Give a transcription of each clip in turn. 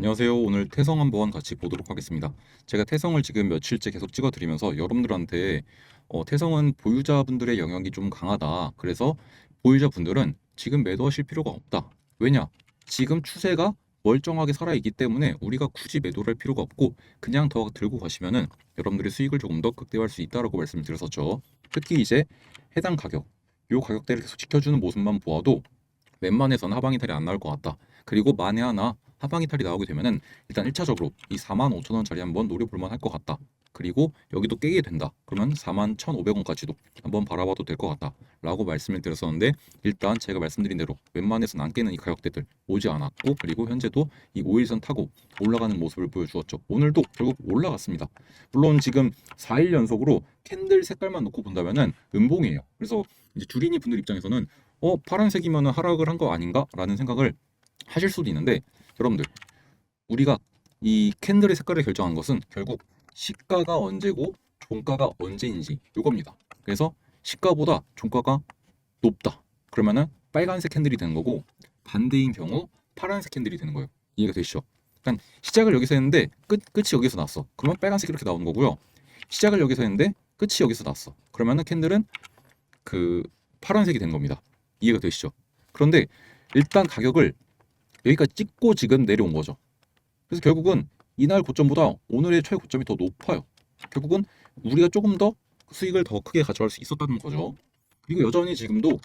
안녕하세요. 오늘 태성 한번 같이 보도록 하겠습니다. 제가 태성을 지금 며칠째 계속 찍어드리면서 여러분들한테 어, 태성은 보유자분들의 영역이 좀 강하다. 그래서 보유자분들은 지금 매도하실 필요가 없다. 왜냐? 지금 추세가 멀쩡하게 살아있기 때문에 우리가 굳이 매도를 할 필요가 없고 그냥 더 들고 가시면은 여러분들의 수익을 조금 더 극대화할 수 있다라고 말씀을 드렸었죠. 특히 이제 해당 가격, 요 가격대를 계속 지켜주는 모습만 보아도 웬만해서는 하방 이탈이 안 나올 것 같다. 그리고 만에 하나 하방 이탈이 나오게 되면은 일단 1차적으로 이 4만 5천 원짜리 한번 노려볼 만할 것 같다. 그리고 여기도 깨게 된다. 그러면 4만 1,500원까지도 한번 바라봐도 될 것 같다. 라고 말씀을 드렸었는데 일단 제가 말씀드린 대로 웬만해서는 안 깨는 이 가격대들 오지 않았고 그리고 현재도 이 5일선 타고 올라가는 모습을 보여주었죠. 오늘도 결국 올라갔습니다. 물론 지금 4일 연속으로 캔들 색깔만 놓고 본다면은 음봉이에요. 그래서 이제 주린이 분들 입장에서는 어 파란색이면은 하락을 한 거 아닌가라는 생각을 하실 수도 있는데 여러분들 우리가 이 캔들의 색깔을 결정한 것은 결국 시가가 언제고 종가가 언제인지 이겁니다. 그래서 시가보다 종가가 높다. 그러면은 빨간색 캔들이 되는 거고 반대인 경우 파란색 캔들이 되는 거예요. 이해가 되시죠? 그러니까 시작을 여기서 했는데 끝 끝이 여기서 났어. 그러면 빨간색 이렇게 나오는 거고요. 시작을 여기서 했는데 끝이 여기서 났어. 그러면은 캔들은 그 파란색이 된 겁니다. 이해가 되시죠? 그런데 일단 가격을 여기까지 찍고 지금 내려온 거죠. 그래서 결국은 이날 고점보다 오늘의 최고점이 더 높아요. 결국은 우리가 조금 더 수익을 더 크게 가져갈 수 있었다는 거죠. 그리고 여전히 지금도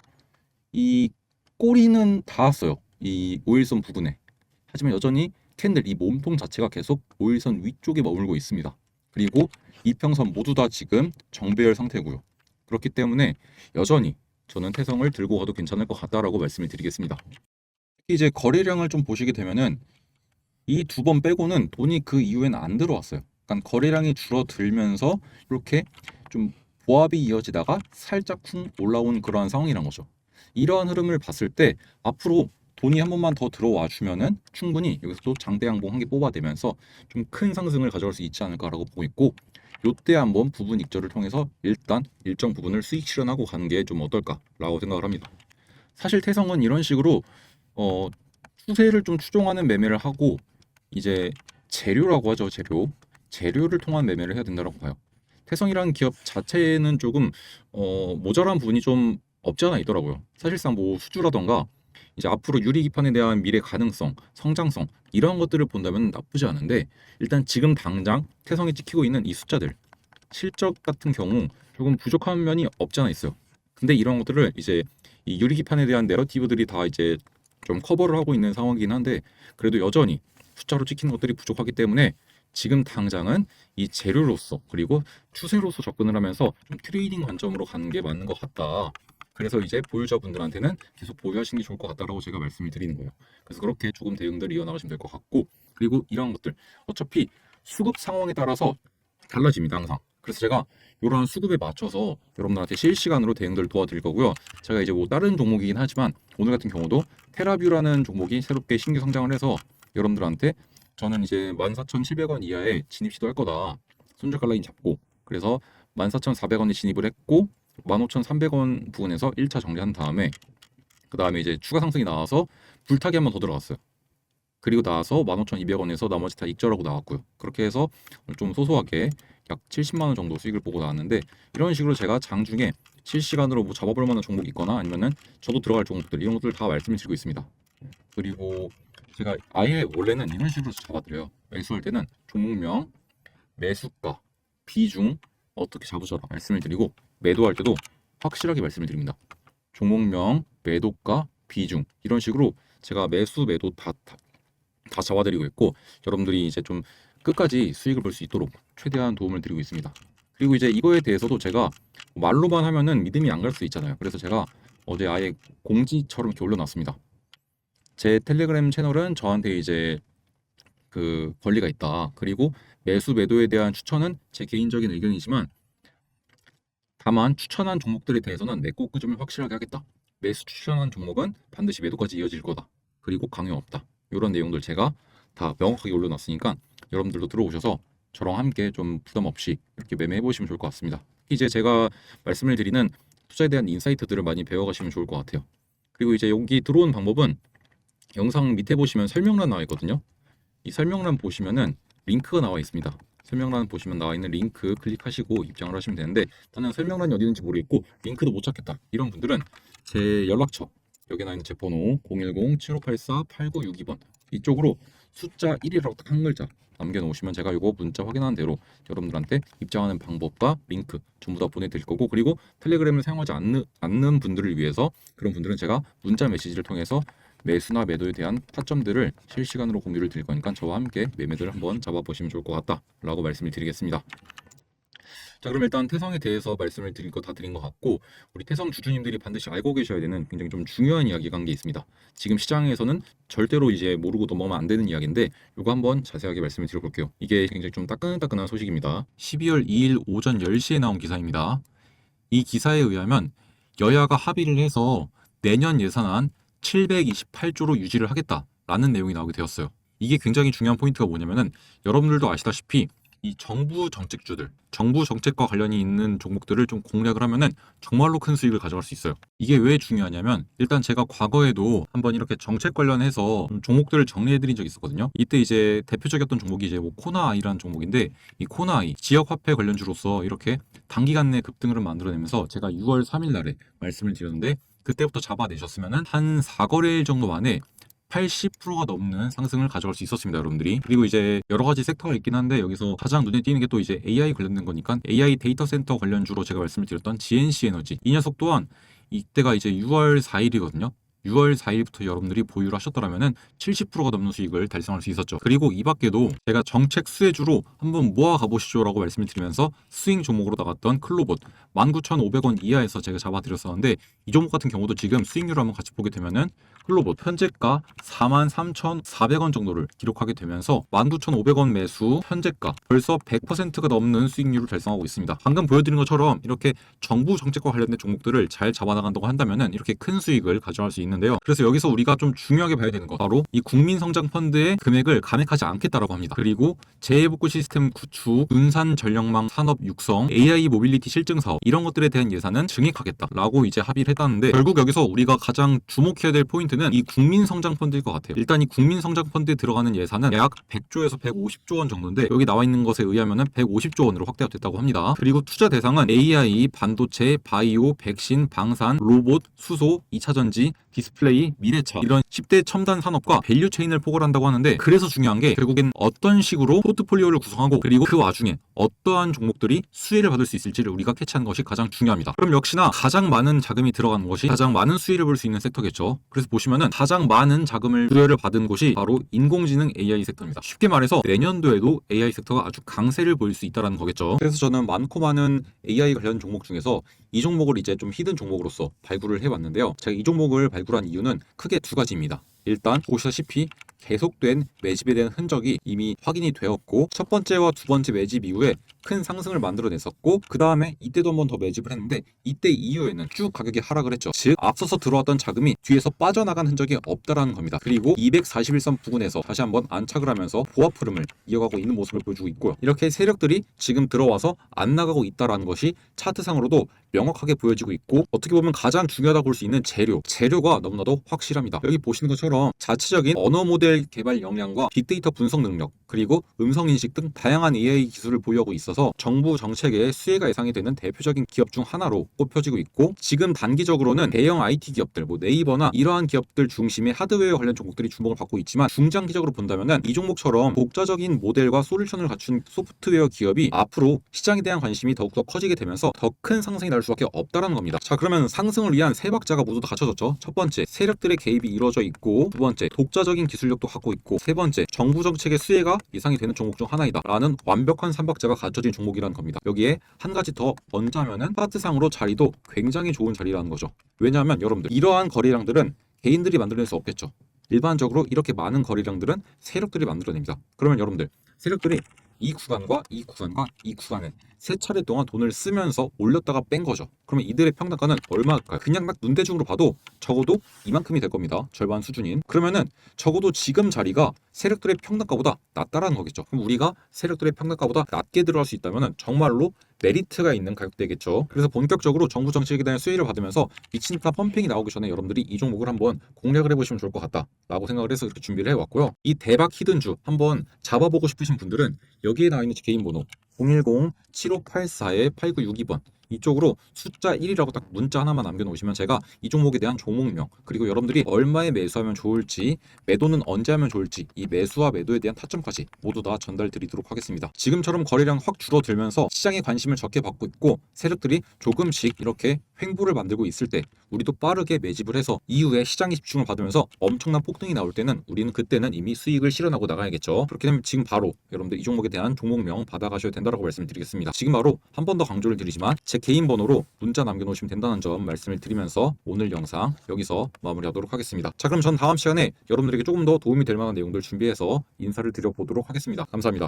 이 꼬리는 닿았어요. 이 오일선 부분에. 하지만 여전히 캔들 이 몸통 자체가 계속 오일선 위쪽에 머물고 있습니다. 그리고 이평선 모두 다 지금 정배열 상태고요. 그렇기 때문에 여전히 저는 태성을 들고 가도 괜찮을 것 같다라고 말씀을 드리겠습니다. 특히 이제 거래량을 좀 보시게 되면은 이 두 번 빼고는 돈이 그 이후에는 안 들어왔어요. 그러니까 거래량이 줄어들면서 이렇게 좀 보합이 이어지다가 살짝 쿵 올라온 그러한 상황이란 거죠. 이러한 흐름을 봤을 때 앞으로 돈이 한 번만 더 들어와 주면은 충분히 여기서 또 장대 양봉 한 개 뽑아내면서 좀 큰 상승을 가져갈 수 있지 않을까라고 보고 있고 요때 한번 부분 익절을 통해서 일단 일정 부분을 수익 실현하고 가는 게 좀 어떨까라고 생각을 합니다. 사실 태성은 이런 식으로 어 추세를 좀 추종하는 매매를 하고 이제 재료라고 하죠 재료 재료를 통한 매매를 해야 된다고 봐요. 태성이라는 기업 자체는 조금 어 모자란 부분이 좀 없지 않아 있더라고요. 사실상 뭐 수주라던가 이제 앞으로 유리 기판에 대한 미래 가능성, 성장성 이런 것들을 본다면 나쁘지 않은데 일단 지금 당장 태성이 찍히고 있는 이 숫자들 실적 같은 경우 조금 부족한 면이 없지 않아 있어요. 근데 이런 것들을 이제 이 유리 기판에 대한 내러티브들이 다 이제 좀 커버를 하고 있는 상황이긴 한데 그래도 여전히 숫자로 찍히는 것들이 부족하기 때문에 지금 당장은 이 재료로서 그리고 추세로서 접근을 하면서 좀 트레이딩 관점으로 가는 게 맞는 것 같다. 그래서 이제 보유자분들한테는 계속 보유하시는 게 좋을 것 같다라고 제가 말씀을 드리는 거예요. 그래서 그렇게 조금 대응들을 이어나가시면 될 것 같고 그리고 이러한 것들 어차피 수급 상황에 따라서 달라집니다 항상. 그래서 제가 이러한 수급에 맞춰서 여러분들한테 실시간으로 대응들을 도와드릴 거고요. 제가 이제 뭐 다른 종목이긴 하지만 오늘 같은 경우도 테라뷰라는 종목이 새롭게 신규 성장을 해서 여러분들한테 저는 이제 14,700원 이하에 진입 시도할 거다. 손절 라인 잡고 그래서 14,400원에 진입을 했고 15,300원 부분에서 1차 정리한 다음에 그 다음에 이제 추가 상승이 나와서 불타기 한 번 더 들어갔어요. 그리고 나와서 15,200원에서 나머지 다 익절하고 나왔고요. 그렇게 해서 좀 소소하게 약 70만 원 정도 수익을 보고 나왔는데 이런 식으로 제가 장 중에 실시간으로 뭐 잡아볼 만한 종목이 있거나 아니면은 저도 들어갈 종목들 이런 것들 다 말씀을 드리고 있습니다. 그리고 제가 아예 원래는 이런 식으로 잡아드려요. 매수할 때는 종목명, 매수가, 비중 어떻게 잡으셔라 말씀을 드리고 매도할 때도 확실하게 말씀을 드립니다. 종목명, 매도가, 비중 이런 식으로 제가 매수, 매도 다, 다, 다 잡아드리고 있고 여러분들이 이제 좀 끝까지 수익을 볼 수 있도록 최대한 도움을 드리고 있습니다. 그리고 이제 이거에 대해서도 제가 말로만 하면은 믿음이 안 갈 수 있잖아요. 그래서 제가 어제 아예 공지처럼 이렇게 올려놨습니다. 제 텔레그램 채널은 저한테 이제 그 권리가 있다. 그리고 매수 매도에 대한 추천은 제 개인적인 의견이지만 다만 추천한 종목들에 대해서는 내 꼭 그 점을 확실하게 하겠다. 매수 추천한 종목은 반드시 매도까지 이어질 거다. 그리고 강요 없다. 이런 내용들 제가 다 명확하게 올려놨으니까 여러분들도 들어오셔서 저랑 함께 좀 부담 없이 이렇게 매매해 보시면 좋을 것 같습니다. 이제 제가 말씀을 드리는 투자에 대한 인사이트들을 많이 배워가시면 좋을 것 같아요. 그리고 이제 여기 들어온 방법은 영상 밑에 보시면 설명란 나와 있거든요. 이 설명란 보시면은 링크가 나와 있습니다. 설명란 보시면 나와 있는 링크 클릭하시고 입장을 하시면 되는데 나는 설명란이 어디 있는지 모르겠고 링크도 못 찾겠다. 이런 분들은 제 연락처 여기 나와 있는 제 번호 010-7584-8962번 이쪽으로 숫자 1이라고 딱 한 글자 남겨놓으시면 제가 이거 문자 확인하는 대로 여러분들한테 입장하는 방법과 링크 전부 다 보내드릴 거고 그리고 텔레그램을 사용하지 않는, 않는 분들을 위해서 그런 분들은 제가 문자 메시지를 통해서 매수나 매도에 대한 타점들을 실시간으로 공유를 드릴 거니까 저와 함께 매매들을 한번 잡아보시면 좋을 것 같다라고 말씀을 드리겠습니다. 자 그럼 일단 태성에 대해서 말씀을 드릴 거 다 드린 것 같고 우리 태성 주주님들이 반드시 알고 계셔야 되는 굉장히 좀 중요한 이야기가 한 게 있습니다. 지금 시장에서는 절대로 이제 모르고 넘어가면 안 되는 이야기인데 이거 한번 자세하게 말씀을 드려볼게요. 이게 굉장히 좀 따끈따끈한 소식입니다. 12월 2일 오전 10시에 나온 기사입니다. 이 기사에 의하면 여야가 합의를 해서 내년 예산안 728조로 유지를 하겠다라는 내용이 나오게 되었어요. 이게 굉장히 중요한 포인트가 뭐냐면은 여러분들도 아시다시피 이 정부 정책주들, 정부 정책과 관련이 있는 종목들을 좀 공략을 하면은 정말로 큰 수익을 가져갈 수 있어요. 이게 왜 중요하냐면 일단 제가 과거에도 한번 이렇게 정책 관련해서 좀 종목들을 정리해드린 적이 있었거든요. 이때 이제 대표적이었던 종목이 이제 뭐 코나아이라는 종목인데 이 코나아이 지역 화폐 관련주로서 이렇게 단기간 내 급등을 만들어내면서 제가 6월 3일 날에 말씀을 드렸는데 그때부터 잡아내셨으면은 한 4거래일 정도 만에 80%가 넘는 상승을 가져갈 수 있었습니다, 여러분들이. 그리고 이제 여러 가지 섹터가 있긴 한데 여기서 가장 눈에 띄는 게 또 이제 AI 관련된 거니까 AI 데이터 센터 관련주로 제가 말씀을 드렸던 GNC 에너지. 이 녀석 또한 이때가 이제 6월 4일이거든요. 6월 4일부터 여러분들이 보유를 하셨더라면은 70%가 넘는 수익을 달성할 수 있었죠. 그리고 이 밖에도 제가 정책 수혜주로 한번 모아 가보시죠 라고 말씀을 드리면서 스윙 종목으로 나갔던 클로봇 19,500원 이하에서 제가 잡아드렸었는데 이 종목 같은 경우도 지금 수익률을 한번 같이 보게 되면은 클로봇 현재가 43,400원 정도를 기록하게 되면서 19,500원 매수 현재가 벌써 100%가 넘는 수익률을 달성하고 있습니다. 방금 보여드린 것처럼 이렇게 정부 정책과 관련된 종목들을 잘 잡아나간다고 한다면은 이렇게 큰 수익을 가져갈 수 있는 데요. 그래서 여기서 우리가 좀 중요하게 봐야 되는 것 바로 이 국민성장펀드의 금액을 감액하지 않겠다라고 합니다. 그리고 재해복구 시스템 구축, 분산 전력망 산업 육성, AI 모빌리티 실증 사업 이런 것들에 대한 예산은 증액하겠다라고 이제 합의를 했다는데 결국 여기서 우리가 가장 주목해야 될 포인트는 이 국민성장펀드일 것 같아요. 일단 이 국민성장펀드에 들어가는 예산은 약 100조에서 150조 원 정도인데 여기 나와 있는 것에 의하면은 150조 원으로 확대가 됐다고 합니다. 그리고 투자 대상은 AI, 반도체, 바이오, 백신, 방산, 로봇, 수소, 2차 전지, 디스플레이, 미래차 이런 10대 첨단 산업과 밸류 체인을 포괄한다고 하는데 그래서 중요한 게 결국엔 어떤 식으로 포트폴리오를 구성하고 그리고 그 와중에 어떠한 종목들이 수혜를 받을 수 있을지를 우리가 캐치하는 것이 가장 중요합니다. 그럼 역시나 가장 많은 자금이 들어가는 것이 가장 많은 수혜를 볼 수 있는 섹터겠죠. 그래서 보시면은 가장 많은 자금을 수혜를 받은 곳이 바로 인공지능 AI 섹터입니다. 쉽게 말해서 내년도에도 AI 섹터가 아주 강세를 보일 수 있다는 거겠죠. 그래서 저는 많고 많은 AI 관련 종목 중에서 이 종목을 이제 좀 히든 종목으로서 발굴을 해왔는데요. 제가 이 종목을 발굴 한 이유는 크게 두 가지입니다. 일단 보시다시피 계속된 매집에 대한 흔적이 이미 확인이 되었고 첫 번째와 두 번째 매집 이후에 큰 상승을 만들어냈었고 그 다음에 이때도 한 번 더 매집을 했는데 이때 이후에는 쭉 가격이 하락을 했죠. 즉 앞서서 들어왔던 자금이 뒤에서 빠져나간 흔적이 없다라는 겁니다. 그리고 241선 부근에서 다시 한번 안착을 하면서 보합 흐름을 이어가고 있는 모습을 보여주고 있고요. 이렇게 세력들이 지금 들어와서 안 나가고 있다라는 것이 차트상으로도 명확하게 보여지고 있고 어떻게 보면 가장 중요하다고 볼 수 있는 재료, 재료가 너무나도 확실합니다. 여기 보시는 것처럼 자체적인 언어 모델 개발 역량과 빅데이터 분석 능력 그리고 음성 인식 등 다양한 AI 기술을 보유하고 있어서 정부 정책에 수혜가 예상이 되는 대표적인 기업 중 하나로 꼽혀지고 있고 지금 단기적으로는 대형 IT 기업들, 뭐 네이버나 이러한 기업들 중심의 하드웨어 관련 종목들이 주목을 받고 있지만 중장기적으로 본다면은 이 종목처럼 독자적인 모델과 솔루션을 갖춘 소프트웨어 기업이 앞으로 시장에 대한 관심이 더욱더 커지게 되면서 더 큰 상승이 나올 수밖에 없다라는 겁니다. 자 그러면 상승을 위한 세 박자가 모두 다 갖춰졌죠. 첫 번째 세력들의 개입이 이루어져 있고 두 번째 독자적인 기술력도 갖고 있고 세 번째 정부 정책의 수혜가 예상이 되는 종목 중 하나이다 라는 완벽한 삼박자가 갖춰진 종목이라는 겁니다. 여기에 한 가지 더 얹자면은 파트상으로 자리도 굉장히 좋은 자리라는 거죠. 왜냐하면 여러분들 이러한 거래량들은 개인들이 만들어낼 수 없겠죠. 일반적으로 이렇게 많은 거래량들은 세력들이 만들어냅니다. 그러면 여러분들 세력들이 이 구간과 이 구간과 이 구간에 세 차례 동안 돈을 쓰면서 올렸다가 뺀 거죠. 그러면 이들의 평단가는 얼마일까요? 그냥 딱 눈대중으로 봐도 적어도 이만큼이 될 겁니다. 절반 수준인. 그러면은 적어도 지금 자리가 세력들의 평단가보다 낮다라는 거겠죠. 그럼 우리가 세력들의 평단가보다 낮게 들어갈 수 있다면은 정말로 메리트가 있는 가격대겠죠. 그래서 본격적으로 정부 정책에 대한 수혜를 받으면서 미친 듯한 펌핑이 나오기 전에 여러분들이 이 종목을 한번 공략을 해보시면 좋을 것 같다라고 생각을 해서 이렇게 준비를 해왔고요. 이 대박 히든주 한번 잡아보고 싶으신 분들은 여기에 나와 있는 제 개인 번호 010-7584-8962번 이쪽으로 숫자 1이라고 딱 문자 하나만 남겨놓으시면 제가 이 종목에 대한 종목명 그리고 여러분들이 얼마에 매수하면 좋을지 매도는 언제 하면 좋을지 이 매수와 매도에 대한 타점까지 모두 다 전달 드리도록 하겠습니다. 지금처럼 거래량 확 줄어들면서 시장에 관심을 적게 받고 있고 세력들이 조금씩 이렇게 횡보를 만들고 있을 때 우리도 빠르게 매집을 해서 이후에 시장에 집중을 받으면서 엄청난 폭등이 나올 때는 우리는 그때는 이미 수익을 실현하고 나가야겠죠. 그렇게 되면 지금 바로 여러분들 이 종목에 대한 종목명 받아가셔야 된다고 말씀을 드리겠습니다. 지금 바로 한 번 더 강조를 드리지만 제 개인 번호로 문자 남겨놓으시면 된다는 점 말씀을 드리면서 오늘 영상 여기서 마무리하도록 하겠습니다. 자 그럼 전 다음 시간에 여러분들에게 조금 더 도움이 될 만한 내용들 준비해서 인사를 드려보도록 하겠습니다. 감사합니다.